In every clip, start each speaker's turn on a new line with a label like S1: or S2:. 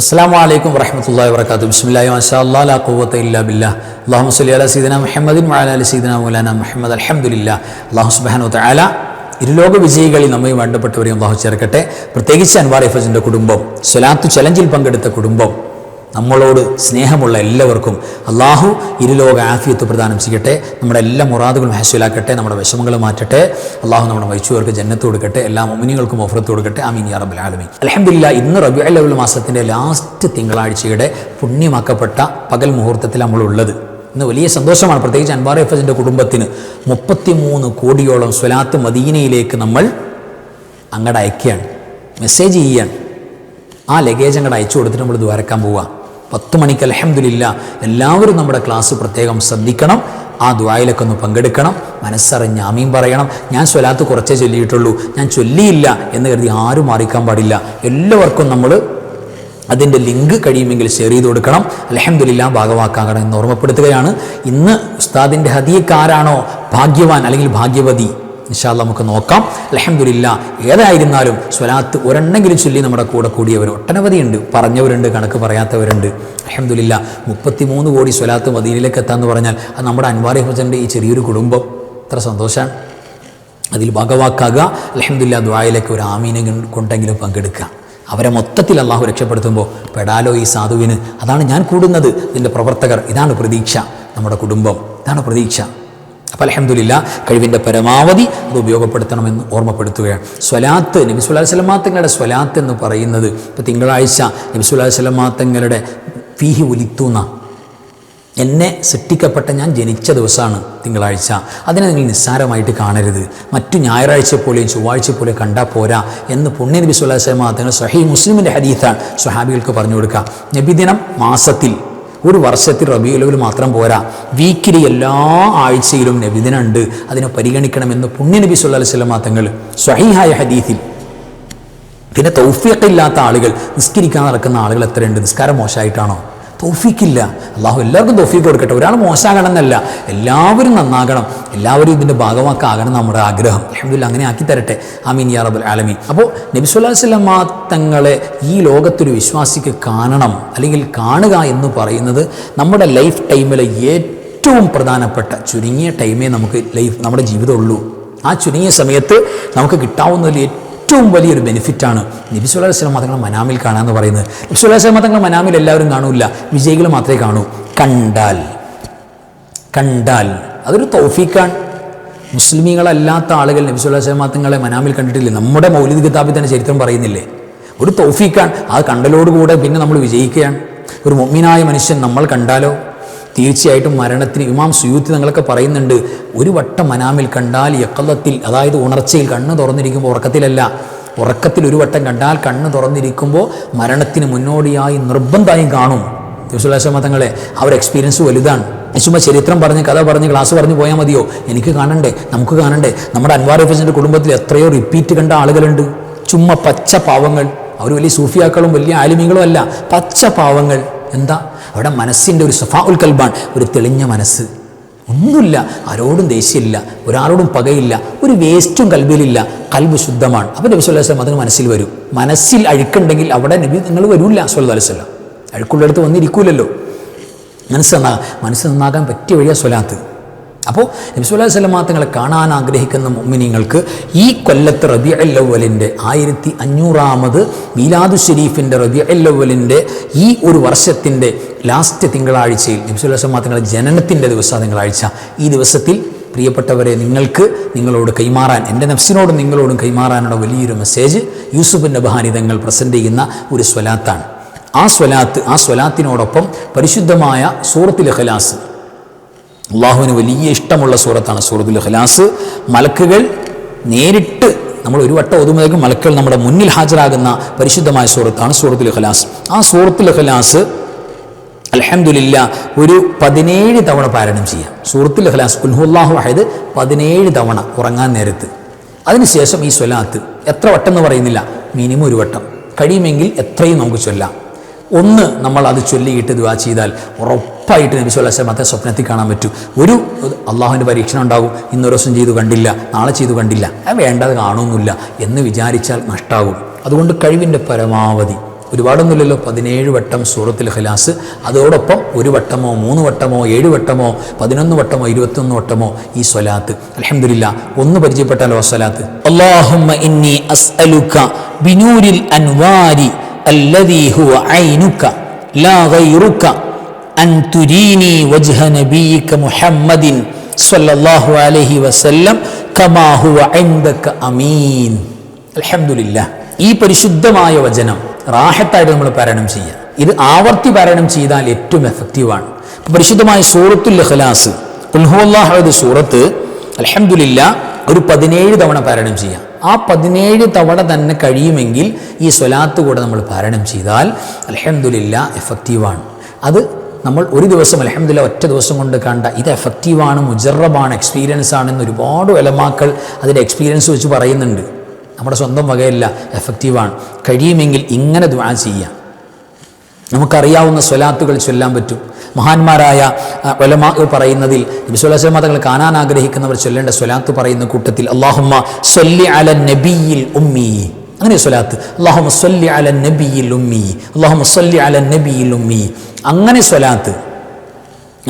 S1: അസ്സാം വലൈക്കും വരഹമുല്ല വർക്കാത്തു ബിസ്മില്ലാഹി മാഷാ അല്ലാ ലാ ഖുവത ഇല്ലാ ബില്ലാ. അല്ലാഹു സല്ലി അലാ സീദന മുഹമ്മദിൻ വഅലാ അലി സീദന മൗലാന മുഹമ്മദ്. അൽഹംദുലില്ലാ. അല്ലാഹു സുബ്ഹാനഹു തആല ഇരുലോക വിജയികളിൽ നമ്മയും വേണ്ടപ്പെട്ടവരെയും അള്ളാഹു ചേർക്കട്ടെ. പ്രത്യേകിച്ച് അൻവാർ എഫസിന്റെ കുടുംബം സ്വലാത്തു ചലഞ്ചിൽ പങ്കെടുത്ത കുടുംബം നമ്മളോട് സ്നേഹമുള്ള എല്ലാവർക്കും അള്ളാഹു ഇരുലോക ആഫിയത്ത് പ്രദാനം ചെയ്യട്ടെ. നമ്മുടെ എല്ലാ മുറാദുകളും ഹാസ്യലാക്കട്ടെ. നമ്മുടെ വിഷമങ്ങൾ മാറ്റട്ടെ. അള്ളാഹു നമ്മുടെ മരിച്ചവർക്ക് ജന്നത്ത് കൊടുക്കട്ടെ. എല്ലാ മുമിനികൾക്കും ഓഫറത്ത് കൊടുക്കട്ടെ. ആമീൻ യാ റബ്ബൽ ആലമീൻ. അലഹമില്ല ഇന്ന് റബി അലവൽ മാസത്തിന്റെ ലാസ്റ്റ് തിങ്കളാഴ്ചയുടെ പുണ്യമാക്കപ്പെട്ട പകൽ മുഹൂർത്തത്തിൽ നമ്മളുള്ളത്. ഇന്ന് വലിയ സന്തോഷമാണ്. പ്രത്യേകിച്ച് അൻവാർ എഫിന്റെ കുടുംബത്തിന് മുപ്പത്തിമൂന്ന് കോടിയോളം സ്വലാത്ത് മദീനയിലേക്ക് നമ്മൾ അങ്ങോട്ട് അയക്കുകയാണ്. മെസ്സേജ് ചെയ്യുകയാണ് ആ ലഗേജ് അങ്ങോട്ട് അയച്ചു കൊടുത്തിട്ട് നമ്മൾ ദ്വാരക്കാൻ പോവുക പത്ത് മണിക്ക് അലഹമില്ല എല്ലാവരും നമ്മുടെ ക്ലാസ് പ്രത്യേകം ശ്രദ്ധിക്കണം. ആ ദ്വായിലൊക്കെ ഒന്ന് പങ്കെടുക്കണം. മനസ്സറിഞ്ഞ് ആമീൻ പറയണം. ഞാൻ സ്വലാത്ത് കുറച്ചേ ചൊല്ലിയിട്ടുള്ളൂ. ഞാൻ ചൊല്ലിയില്ല എന്ന് കരുതി ആരും മാറിക്കാൻ പാടില്ല. എല്ലാവർക്കും നമ്മൾ അതിന്റെ ലിങ്ക് കഴിയുമെങ്കിൽ ഷെയർ ചെയ്ത് കൊടുക്കണം. അലഹമില്ല ഭാഗമാക്കാകണം എന്ന് ഓർമ്മപ്പെടുത്തുകയാണ്. ഇന്ന് ഉസ്താദിന്റെ ഹദിയക്കാരാണോ ഭാഗ്യവാൻ അല്ലെങ്കിൽ ഭാഗ്യവതി. ഇൻഷാല്ല നമുക്ക് നോക്കാം. അലഹമില്ല ഏതായിരുന്നാലും സ്വലാത്ത് ഒരെണ്ണെങ്കിലും ചൊല്ലി നമ്മുടെ കൂടെ കൂടിയവർ ഒട്ടനവധിയുണ്ട്. പറഞ്ഞവരുണ്ട് കണക്ക് പറയാത്തവരുണ്ട്. അലഹമില്ല മുപ്പത്തിമൂന്ന് കോടി സ്വലാത്ത് മദീനിലേക്ക് എത്താന്ന് പറഞ്ഞാൽ അത് നമ്മുടെ അൻവാറി ഹുസന്റെ ഈ ചെറിയൊരു കുടുംബം. എത്ര സന്തോഷമാണ് അതിൽ ഭാഗവാക്കാകുക. അലഹമില്ല ദ്വായിലേക്ക് ഒരു ആമീനെ കൊണ്ടെങ്കിലും പങ്കെടുക്കുക. അവരെ മൊത്തത്തിൽ അള്ളാഹു രക്ഷപ്പെടുത്തുമ്പോൾ പെടാലോ ഈ സാധുവിന്. അതാണ് ഞാൻ കൂടുന്നത്. ഇതിന്റെ പ്രവർത്തകർ. ഇതാണ് പ്രതീക്ഷ. നമ്മുടെ കുടുംബം. ഇതാണ് പ്രതീക്ഷ. അപ്പോൾ അലഹമില്ല കഴിവിന്റെ പരമാവധി അത് ഉപയോഗപ്പെടുത്തണമെന്ന് ഓർമ്മപ്പെടുത്തുകയാണ്. സ്വലാത്ത് നബി സുല്ലാ സ്വലാത്ത് എന്ന് പറയുന്നത് ഇപ്പോൾ തിങ്കളാഴ്ച നബി സുല്ലാ സ്വലമാത്തങ്ങളുടെ ഫീഹി ഒലിത്തുന്ന എന്നെ സൃഷ്ടിക്കപ്പെട്ട ഞാൻ ജനിച്ച ദിവസമാണ് തിങ്കളാഴ്ച. അതിനെ നിങ്ങൾ നിസ്സാരമായിട്ട് കാണരുത്. മറ്റു ഞായറാഴ്ച പോലെയും ചൊവ്വാഴ്ച പോലെ കണ്ടാൽ പോരാ എന്ന് പുണ്യ നബി സുല്ലാ സ്വലമ തങ്ങൾ മുസ്ലിമിന്റെ ഹദീത്താണ് സ്വഹാബികൾക്ക് പറഞ്ഞു കൊടുക്കുക. നബിദിനം മാസത്തിൽ ഒരു വർഷത്തിൽ റബിയുലവിൽ മാത്രം പോരാ. വീക്കിലി എല്ലാ ആഴ്ചയിലും നബിദിനുണ്ട്. അതിനെ പരിഗണിക്കണമെന്ന് പുണ്യനബി സുല്ലാ സ്വലമ തങ്ങൾ സ്വഹീഹായ ഹദീത്തിൽ പിന്നെ തൗഫീഖില്ലാത്ത ആളുകൾ നിസ്കരിക്കാൻ നടക്കുന്ന ആളുകൾ എത്രയുണ്ട്? നിസ്കാരം മോശമായിട്ടാണോ? തൗഫീക്കില്ല. അള്ളാഹു എല്ലാവർക്കും തോഫീക്ക് കൊടുക്കട്ടെ. ഒരാൾ മോശമാകണം എന്നല്ല എല്ലാവരും നന്നാകണം. എല്ലാവരും ഇതിന്റെ ഭാഗമാക്കാകണം നമ്മുടെ ആഗ്രഹം. അഹമ്മദില്ല അങ്ങനെ ആക്കി തരട്ടെ ആമീൻ യാ റബുൽ ആലമീൻ. അപ്പോൾ നബി സുല്ലാ സ്വലമ തങ്ങളെ ഈ ലോകത്തൊരു വിശ്വാസിക്ക് കാണണം അല്ലെങ്കിൽ കാണുക എന്ന് പറയുന്നത് നമ്മുടെ ലൈഫ് ടൈമിലെ ഏറ്റവും പ്രധാനപ്പെട്ട ചുരുങ്ങിയ ടൈമേ നമുക്ക് ലൈഫ് നമ്മുടെ ജീവിതമുള്ളൂ ആ ചുരുങ്ങിയ സമയത്ത് നമുക്ക് കിട്ടാവുന്നതിൽ ഏറ്റവും വലിയൊരു ബെനിഫിറ്റാണ് നബി സുല്ലാ വസ്ലം മതങ്ങൾ മനാമിൽ കാണാമെന്ന് പറയുന്നത്. നബി സുല്ലാ വസ്ലം മതങ്ങൾ മനാമിൽ എല്ലാവരും കാണൂല. വിജയികൾ മാത്രമേ കാണൂ. കണ്ടാൽ. കണ്ടാൽ. അതൊരു തൗഫീക്കാണ് മുസ്ലിമീങ്ങളല്ലാത്ത ആളുകൾ നബി സുല്ലാ വസ്ലം മതങ്ങളെ മനാമിൽ കണ്ടിട്ടില്ലേ? നമ്മുടെ മൗലിക കിതാബിൽ തന്നെ ചരിത്രം പറയുന്നില്ലേ? ഒരു തൗഫീക്കാണ് അത് കണ്ടലോടുകൂടെ പിന്നെ നമ്മൾ വിജയിക്കുകയാണ്. ഒരു മൊമ്മിനായ മനുഷ്യൻ നമ്മൾ കണ്ടാലോ? തീർച്ചയായിട്ടും മരണത്തിന് ഇമാം സുയൂത്തി നിങ്ങളൊക്കെ പറയുന്നുണ്ട് ഒരു വട്ടം മനാമിൽ കണ്ടാൽ യക്കള്ളത്തിൽ അതായത് ഉണർച്ചയിൽ കണ്ണ് തുറന്നിരിക്കുമ്പോൾ ഉറക്കത്തിലല്ല ഉറക്കത്തിൽ ഒരു വട്ടം കണ്ടാൽ കണ്ണ് തുറന്നിരിക്കുമ്പോൾ മരണത്തിന് മുന്നോടിയായി നിർബന്ധമായും കാണും. യുസുലാശ തങ്ങളെ അവർ എക്സ്പീരിയൻസ് വലുതാണ്. ചുമ്മാ ചരിത്രം പറഞ്ഞ് കഥ പറഞ്ഞ് ക്ലാസ് പറഞ്ഞ് പോയാൽ മതിയോ? എനിക്ക് കാണണ്ടേ? നമുക്ക് കാണണ്ടേ? നമ്മുടെ അൻവാർ ഹഫീസിന്റെ കുടുംബത്തിൽ എത്രയോ റിപ്പീറ്റ് കണ്ട ആളുകളുണ്ട്. ചുമ്മാ പച്ച പാവങ്ങൾ. അവർ വലിയ സൂഫിയാക്കളും വലിയ ആലിമികളും അല്ല. പച്ച പാവങ്ങൾ. എന്താ? അവിടെ മനസ്സിന്റെ ഒരു സഫാ ഉൽ കൽബാൻ ഒരു തെളിഞ്ഞ മനസ്സ്. ഒന്നുമില്ല ആരോടും ദേഷ്യമില്ല ഒരാളോടും പകയില്ല ഒരു വേസ്റ്റും കൽബിലില്ല കൽബ് ശുദ്ധമാണ്. അപ്പോൾ നബി അലൈഹി വസല്ലം അതിന് മനസ്സിൽ വരും. മനസ്സിൽ അഴുക്കുണ്ടെങ്കിൽ അവിടെ നബി നിങ്ങൾ വരൂല്ല സ്വല്ലല്ലാഹു അലൈഹി വസല്ലം. അഴുക്കുള്ളിടത്ത് വന്നിരിക്കൂലല്ലോ. മനസ്സ് നന്നാ മനസ്സ് നന്നാകാൻ പറ്റിയ വഴിയാണ് സ്വലാത്ത്. അപ്പോൾ നബിസ്വല്ലാ സ്വലമാ തങ്ങളെ കാണാൻ ആഗ്രഹിക്കുന്ന മുമ്മിനിങ്ങൾക്ക് ഈ കൊല്ലത്ത് റബി അല്ലവലിന്റെ ആയിരത്തി അഞ്ഞൂറാമത് മീലാദു ഷെരീഫിന്റെ റബി അല്ലവലിന്റെ ഈ ഒരു വർഷത്തിന്റെ ലാസ്റ്റ് തിങ്കളാഴ്ചയിൽ നബിസ്വല്ലാ സ്വലമാ തങ്ങളുടെ ജനനത്തിന്റെ ദിവസം തിങ്കളാഴ്ച. ഈ ദിവസത്തിൽ പ്രിയപ്പെട്ടവരെ നിങ്ങൾക്ക് നിങ്ങളോട് കൈമാറാൻ എന്റെ നഫ്സിനോടും നിങ്ങളോടും കൈമാറാനുള്ള വലിയൊരു മെസ്സേജ് യൂസുഫിന്റെ ബഹാനിതങ്ങൾ പ്രസന്റ് ചെയ്യുന്ന ഒരു സ്വലാത്താണ്. ആ സ്വലാത്ത് ആ സ്വലാത്തിനോടൊപ്പം പരിശുദ്ധമായ സൂറത്തിൽ ഖലാസ് അള്ളാഹുവിന് വലിയ ഇഷ്ടമുള്ള സൂറത്താണ് സൂറത്തുൽ ഖലാസ്. മലക്കുകൾ നേരിട്ട് നമ്മൾ ഒരു വട്ടം ഒതുമ്പോഴേക്കും മലക്കുകൾ നമ്മുടെ മുന്നിൽ ഹാജരാകുന്ന പരിശുദ്ധമായ സൂറത്താണ് സൂറത്തുൽ ഖലാസ്. ആ സൂറത്തുൽ ഖലാസ് അലഹമുല്ല ഒരു പതിനേഴ് തവണ പാരായണം ചെയ്യാം. സൂറത്തുൽ ഖലാസ് കുൽഹുല്ലാഹു അഹദ് പതിനേഴ് തവണ ഉറങ്ങാൻ നേരത്ത്. അതിനുശേഷം ഈ സ്വലാത്ത് എത്ര വട്ടം എന്ന് പറയുന്നില്ല. മിനിമം ഒരു വട്ടം. കഴിയുമെങ്കിൽ എത്രയും നമുക്ക് ചൊല്ലാം. ഒന്ന് നമ്മൾ അത് ചൊല്ലിയിട്ട് ദുവാ ചെയ്താൽ ഉറപ്പായിട്ട് നബി സ്വല്ലല്ലാഹു അലൈഹി സ്വപ്നത്തിൽ കാണാൻ പറ്റും. ഒരു അള്ളാഹുവിന്റെ പരീക്ഷണം ഉണ്ടാകും. ഇന്നൊരു ദിവസം ചെയ്തു കണ്ടില്ല നാളെ ചെയ്തു കണ്ടില്ല. അത് വേണ്ടത് കാണുമെന്നില്ല എന്ന് വിചാരിച്ചാൽ നഷ്ടാകും. അതുകൊണ്ട് കഴിവിന്റെ പരമാവധി. ഒരുപാടൊന്നുമില്ലല്ലോ പതിനേഴ് വട്ടം സൂറത്തിൽ ഖലാസ്. അതോടൊപ്പം ഒരു വട്ടമോ മൂന്ന് വട്ടമോ ഏഴ് വട്ടമോ പതിനൊന്ന് വട്ടമോ ഇരുപത്തൊന്ന് വട്ടമോ ഈ സ്വലാത്ത്. അലഹമില്ല ഒന്ന് പരിചയപ്പെട്ടാലോ സ്വലാത്ത്? അള്ളാഹുമ്മ ഈ പരിശുദ്ധമായ വചനം റാഹത്തായിട്ട് നമ്മൾ പാരായണം ചെയ്യുക. ഇത് ആവർത്തി പാരായണം ചെയ്താൽ ഏറ്റവും എഫക്റ്റീവാണ് പരിശുദ്ധമായ സൂറത്തുൽ കുൽഹുല്ലാഹ് സൂറത്ത് അലഹമുല്ല ഒരു പതിനേഴ് തവണ പാരായണം ചെയ്യാം ആ പതിനേഴ് തവണ തന്നെ കഴിയുമെങ്കിൽ ഈ സ്വലാത്ത് കൂടെ നമ്മൾ പാരായണം ചെയ്താൽ അൽഹംദുലില്ല എഫക്റ്റീവാണ് അത് നമ്മൾ ഒരു ദിവസം അലഹമില്ല ഒറ്റ ദിവസം കൊണ്ട് കണ്ട ഇത് എഫക്റ്റീവാണ് മുജറബാണ് എക്സ്പീരിയൻസ് ആണെന്ന് ഒരുപാട് ഒലമാക്കൾ അതിന്റെ എക്സ്പീരിയൻസ് വെച്ച് പറയുന്നുണ്ട്. നമ്മുടെ സ്വന്തം വകയല്ല എഫക്റ്റീവാണ് കഴിയുമെങ്കിൽ ഇങ്ങനെ ദ്വാ ചെയ്യാം. നമുക്കറിയാവുന്ന സ്വലാത്തുകൾ ചൊല്ലാൻ പറ്റും. മഹാന്മാരായ ഒലമാ പറയുന്നതിൽ നബിസ്വലാസ്ലമ തങ്ങൾ കാണാൻ ആഗ്രഹിക്കുന്നവർ ചൊല്ലേണ്ട സ്വലാത്ത് പറയുന്ന കൂട്ടത്തിൽ അള്ളാഹുമ്മ സൊല്ലി അല നബിയിൽ ഉമ്മി. അങ്ങനെ സ്വലാത്ത്. അള്ളാഹുമ്മ സൊല്ലി അല നബിയിൽ ഉമ്മി. അള്ളാഹുമ്മ സൊല്ലി അല നബിയിൽ ഉമ്മി. അങ്ങനെ സ്വലാത്ത്.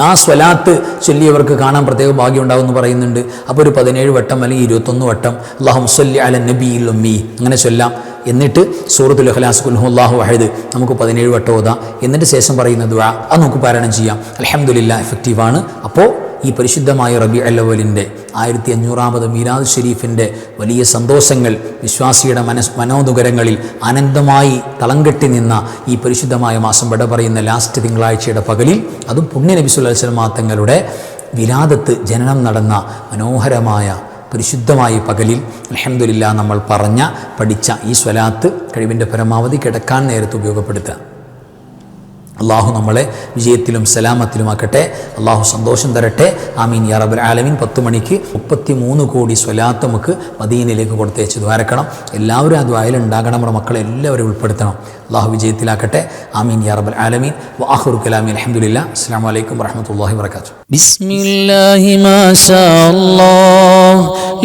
S1: ആ സ്വലാത്ത് ചൊല്ലിയവർക്ക് കാണാൻ പ്രത്യേക ഭാഗ്യം ഉണ്ടാവും എന്ന് പറയുന്നുണ്ട്. അപ്പോൾ ഒരു പതിനേഴ് വട്ടം അല്ലെങ്കിൽ ഇരുപത്തൊന്ന് വട്ടം അള്ളാഹു മുസല്ലി അല നബി ഉമ്മി അങ്ങനെ ചൊല്ലാം. എന്നിട്ട് സൂറത്തുൽ അഖലാസ് അള്ളാഹു അഹദ് നമുക്ക് പതിനേഴ് വട്ടം ഓതാം. എന്നിട്ട് ശേഷം പറയുന്ന ദുആ അത് നമുക്ക് പാരായണം ചെയ്യാം. അലഹമുല്ല എഫക്റ്റീവാണ് അപ്പോൾ ഈ പരിശുദ്ധമായ റബി അല്ലവലിന്റെ ആയിരത്തി അഞ്ഞൂറാമത് മീരാദ് ഷെരീഫിന്റെ വലിയ സന്തോഷങ്ങൾ വിശ്വാസിയുടെ മനസ് മനോദുകരങ്ങളിൽ അനന്തമായി തളം കെട്ടി നിന്ന ഈ പരിശുദ്ധമായ മാസം വിട പറയുന്ന ലാസ്റ്റ് തിങ്കളാഴ്ചയുടെ പകലിൽ അതും പുണ്യ നബി സുല്ലാസ്ലമാ തങ്ങളുടെ വിലാദത്ത് ജനനം നടന്ന മനോഹരമായ പരിശുദ്ധമായ പകലിൽ അലഹമില്ല നമ്മൾ പറഞ്ഞ പഠിച്ച ഈ സ്വലാത്ത് കഴിവിന്റെ പരമാവധി കിടക്കാൻ നേരത്ത് ഉപയോഗപ്പെടുത്തുക. അള്ളാഹു നമ്മളെ വിജയത്തിലും സലാമത്തിലുമാക്കട്ടെ. അള്ളാഹു സന്തോഷം തരട്ടെ. ആമീൻ. യാ റബുൽ ആലമീൻ. പത്ത് മണിക്ക് മുപ്പത്തി മൂന്ന് കോടി സ്വലാത്ത് നമുക്ക് മദീനയിലേക്ക് കൊടുത്തേച്ച് ദ്വാരക്കണം. എല്ലാവരും ആ ദ്വായിലുണ്ടാകണം നമ്മുടെ മക്കളെ എല്ലാവരും ഉൾപ്പെടുത്തണം. അള്ളാഹു വിജയത്തിലാക്കട്ടെ. ആമീൻ. യാ റബുൽ ആലമീൻ. വാഹുർ കലാമി അലഹമുല്ല അസ്സാം വലൈക്കും വറഹമത്തല്ലാഹി വർക്കാത്തു
S2: അല്ലാഹ്.